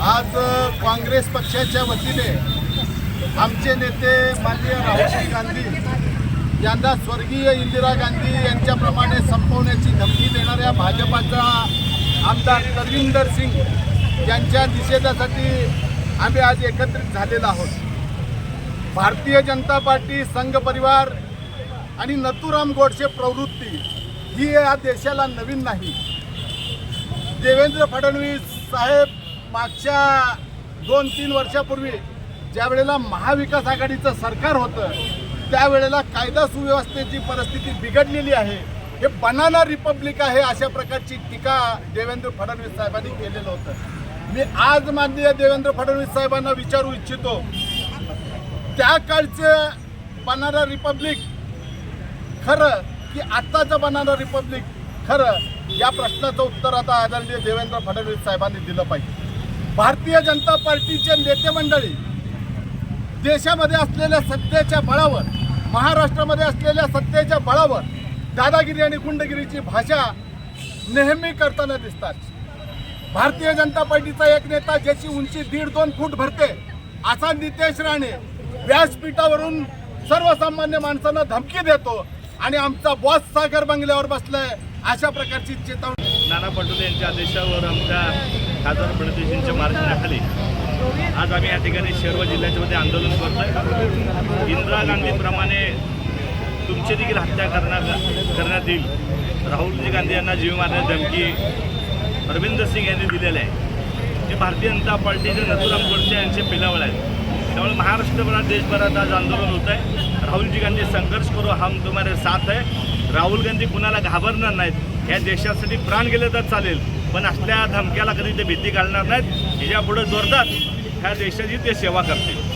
आज काँग्रेस पक्षाच्या वतीने आमचे नेते माननीय राहुल गांधी यांना स्वर्गीय इंदिरा गांधी यांच्याप्रमाणे संपवण्याची धमकी देणाऱ्या भाजपाचा आमदार करविंदर सिंग यांच्या निषेधासाठी आम्ही आज एकत्रित झालेलो आहोत. भारतीय जनता पार्टी संघ परिवार आणि नथुराम गोडसे प्रवृत्ती ही या देशाला नवीन नाही. देवेंद्र फडणवीस साहेब मागच्या दोन तीन वर्षापूर्वी ज्या वेळेला महाविकास आघाडीचं सरकार होतं त्यावेळेला कायदा सुव्यवस्थेची परिस्थिती बिघडलेली आहे. हे बनाना रिपब्लिक आहे अशा प्रकारची टीका देवेंद्र फडणवीस साहेबांनी केलेलं होतं. मी आज माननीय देवेंद्र फडणवीस साहेबांना विचारू इच्छितो त्या काळचं बनाना रिपब्लिक खरं की आत्ताचं बनाना रिपब्लिक खरं या प्रश्नाचं उत्तर आता आदरणीय देवेंद्र फडणवीस साहेबांनी दिलं पाहिजे. भारतीय जनता पार्टीचे नेते मंडळी देशामध्ये असलेल्या सत्तेच्या बळावर महाराष्ट्रामध्ये असलेल्या सत्तेच्या बळावर दादागिरी आणि गुंडगिरीची भाषा नेहमी करताना दिसतात. भारतीय जनता पार्टीचा एक नेता ज्याची उंची दीड दोन फूट भरते असा नितेश राणे व्यासपीठावरून सर्वसामान्य माणसांना धमकी देतो आणि आमचा बॉस सागर बंगल्यावर बसलाय अशा प्रकारची चेतावणी. नाना पटोले यांच्या आदेशावर आमच्या खासदार फडणवीसांच्या मार्गदर्शनाखाली आज आम्ही या ठिकाणी सर्व जिल्ह्याच्या मध्ये आंदोलन करतोय. इंदिरा गांधीप्रमाणे तुमची देखील हत्या करण्यात करण्यात येईल. राहुलजी गांधी यांना जीव मारण्याची धमकी अरविंद सिंग यांनी दिलेलं आहे. हे भारतीय जनता पार्टीचे नथुराम गोडसे यांचे पिलावळ आहेत. त्यामुळे महाराष्ट्रभरात देशभरात आज आंदोलन होत आहे राहुलजी गांधी संघर्ष करू हम तुम्हारे साथ आहे राहुल गांधी कुणाला घाबरणार नाहीत? या देशासाठी प्राण गेले तर चालेल. पण असल्या धमक्याला कधी ते भीती घालणार नाहीत. हिच्या पुढे जोरदार ह्या देशाची ते सेवा करतील.